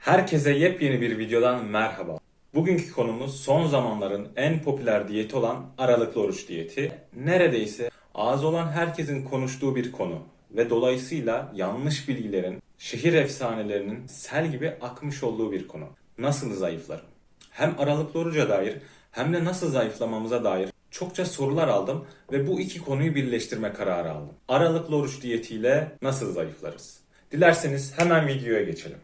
Herkese yepyeni bir videodan merhaba. Bugünkü konumuz son zamanların en popüler diyeti olan aralıklı oruç diyeti. Neredeyse ağız olan herkesin konuştuğu bir konu ve dolayısıyla yanlış bilgilerin, şehir efsanelerinin sel gibi akmış olduğu bir konu. Nasıl zayıflarım? Hem aralıklı oruca dair hem de nasıl zayıflamamıza dair çokça sorular aldım ve bu iki konuyu birleştirme kararı aldım. Aralıklı oruç diyetiyle nasıl zayıflarız? Dilerseniz hemen videoya geçelim.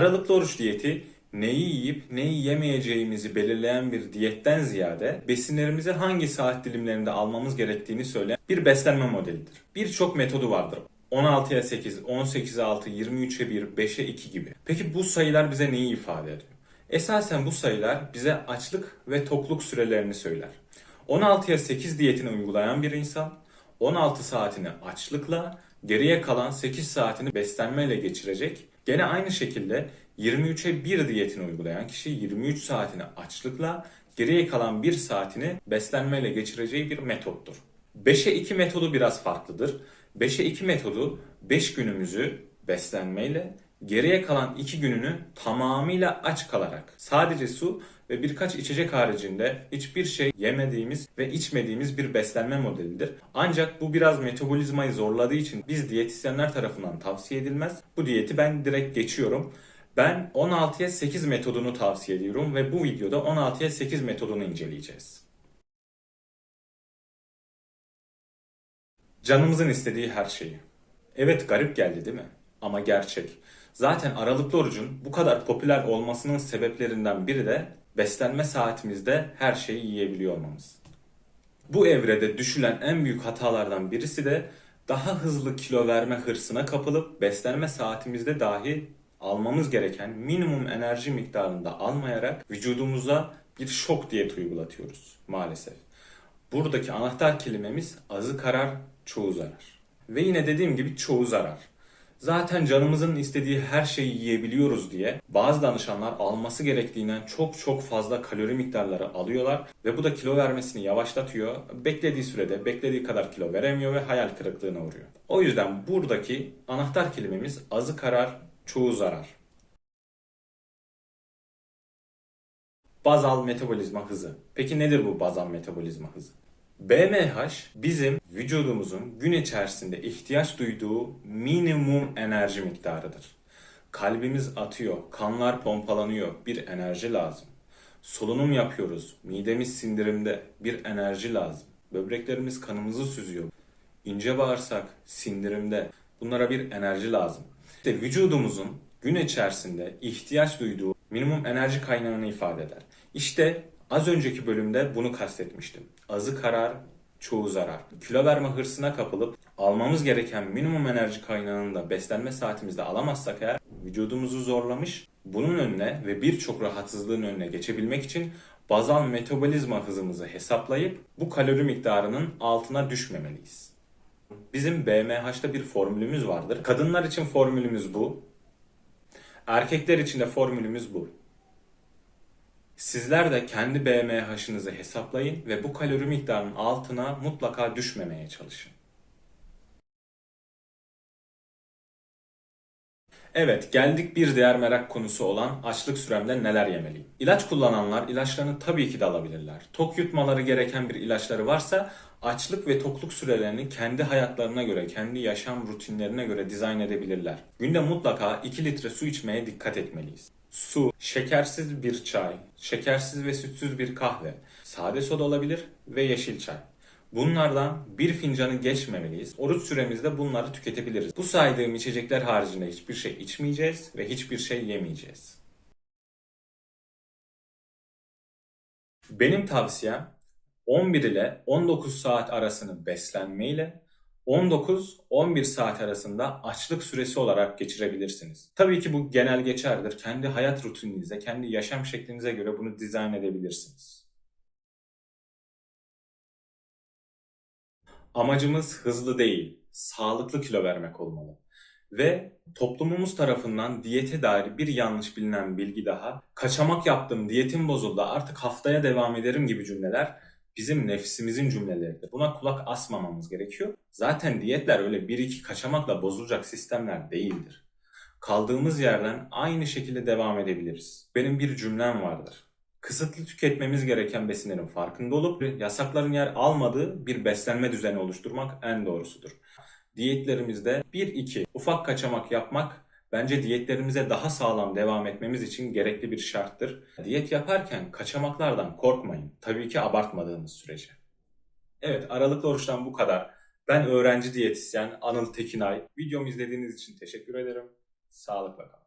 Aralıklı oruç diyeti neyi yiyip neyi yemeyeceğimizi belirleyen bir diyetten ziyade besinlerimizi hangi saat dilimlerinde almamız gerektiğini söyleyen bir beslenme modelidir. Birçok metodu vardır. 16'ya 8, 18'e 6, 23'e 1, 5'e 2 gibi. Peki bu sayılar bize neyi ifade ediyor? Esasen bu sayılar bize açlık ve tokluk sürelerini söyler. 16'ya 8 diyetini uygulayan bir insan 16 saatini açlıkla, geriye kalan 8 saatini beslenmeyle geçirecek. Gene aynı şekilde 23'e 1 diyetini uygulayan kişi 23 saatini açlıkla, geriye kalan 1 saatini beslenmeyle geçireceği bir metottur. 5'e 2 metodu biraz farklıdır. 5'e 2 metodu 5 günümüzü beslenmeyle, geriye kalan 2 gününü tamamıyla aç kalarak sadece su ve birkaç içecek haricinde hiçbir şey yemediğimiz ve içmediğimiz bir beslenme modelidir. Ancak bu biraz metabolizmayı zorladığı için biz diyetisyenler tarafından tavsiye edilmez. Bu diyeti ben direkt geçiyorum. Ben 16'ya 8 metodunu tavsiye ediyorum ve bu videoda 16'ya 8 metodunu inceleyeceğiz. Canımızın istediği her şeyi. Evet garip geldi değil mi? Ama gerçek. Zaten aralıklı orucun bu kadar popüler olmasının sebeplerinden biri de beslenme saatimizde her şeyi yiyebiliyor olmamız. Bu evrede düşülen en büyük hatalardan birisi de daha hızlı kilo verme hırsına kapılıp beslenme saatimizde dahi almamız gereken minimum enerji miktarında almayarak vücudumuza bir şok diyet uygulatıyoruz maalesef. Buradaki anahtar kelimemiz azı karar, çoğu zarar. Ve yine dediğim gibi çoğu zarar. Zaten canımızın istediği her şeyi yiyebiliyoruz diye bazı danışanlar alması gerektiğinden çok çok fazla kalori miktarları alıyorlar ve bu da kilo vermesini yavaşlatıyor. Beklediği sürede beklediği kadar kilo veremiyor ve hayal kırıklığına uğruyor. O yüzden buradaki anahtar kelimemiz azı karar, çoğu zarar. Bazal metabolizma hızı. Peki nedir bu bazal metabolizma hızı? BMH bizim vücudumuzun gün içerisinde ihtiyaç duyduğu minimum enerji miktarıdır. Kalbimiz atıyor, kanlar pompalanıyor, bir enerji lazım. Solunum yapıyoruz, midemiz sindirimde, bir enerji lazım. Böbreklerimiz kanımızı süzüyor. İnce bağırsak sindirimde, bunlara bir enerji lazım. İşte vücudumuzun gün içerisinde ihtiyaç duyduğu minimum enerji kaynağını ifade eder. İşte az önceki bölümde bunu kastetmiştim. Azı karar, çoğu zarar. Kilo verme hırsına kapılıp almamız gereken minimum enerji kaynağını da beslenme saatimizde alamazsak eğer vücudumuzu zorlamış, bunun önüne ve birçok rahatsızlığın önüne geçebilmek için bazal metabolizma hızımızı hesaplayıp bu kalori miktarının altına düşmemeliyiz. Bizim BMH'da bir formülümüz vardır. Kadınlar için formülümüz bu. Erkekler için de formülümüz bu. Sizler de kendi BMH'ınızı hesaplayın ve bu kalori miktarının altına mutlaka düşmemeye çalışın. Evet, geldik bir diğer merak konusu olan açlık süremde neler yemeliyim. İlaç kullananlar ilaçlarını tabii ki de alabilirler. Tok yutmaları gereken bir ilaçları varsa açlık ve tokluk sürelerini kendi hayatlarına göre, kendi yaşam rutinlerine göre dizayn edebilirler. Günde mutlaka 2 litre su içmeye dikkat etmeliyiz. Su, şekersiz bir çay, şekersiz ve sütsüz bir kahve, sade soda olabilir ve yeşil çay. Bunlardan bir fincanı geçmemeliyiz. Oruç süremizde bunları tüketebiliriz. Bu saydığım içecekler haricinde hiçbir şey içmeyeceğiz ve hiçbir şey yemeyeceğiz. Benim tavsiyem 11 ile 19 saat arasını beslenmeyle 19-11 saat arasında açlık süresi olarak geçirebilirsiniz. Tabii ki bu genel geçerlidir. Kendi hayat rutininize, kendi yaşam şeklinize göre bunu dizayn edebilirsiniz. Amacımız hızlı değil, sağlıklı kilo vermek olmalı. Ve toplumumuz tarafından diyete dair bir yanlış bilinen bilgi daha, kaçamak yaptım, diyetim bozuldu, artık haftaya devam ederim gibi cümleler bizim nefsimizin cümleleridir. Buna kulak asmamamız gerekiyor. Zaten diyetler öyle bir iki kaçamakla bozulacak sistemler değildir. Kaldığımız yerden aynı şekilde devam edebiliriz. Benim bir cümlem vardır. Kısıtlı tüketmemiz gereken besinlerin farkında olup yasakların yer almadığı bir beslenme düzeni oluşturmak en doğrusudur. Diyetlerimizde 1-2 ufak kaçamak yapmak bence diyetlerimize daha sağlam devam etmemiz için gerekli bir şarttır. Diyet yaparken kaçamaklardan korkmayın. Tabii ki abartmadığınız sürece. Evet, aralıklı oruçtan bu kadar. Ben öğrenci diyetisyen Anıl Tekinay. Videomu izlediğiniz için teşekkür ederim. Sağlıkla kalın.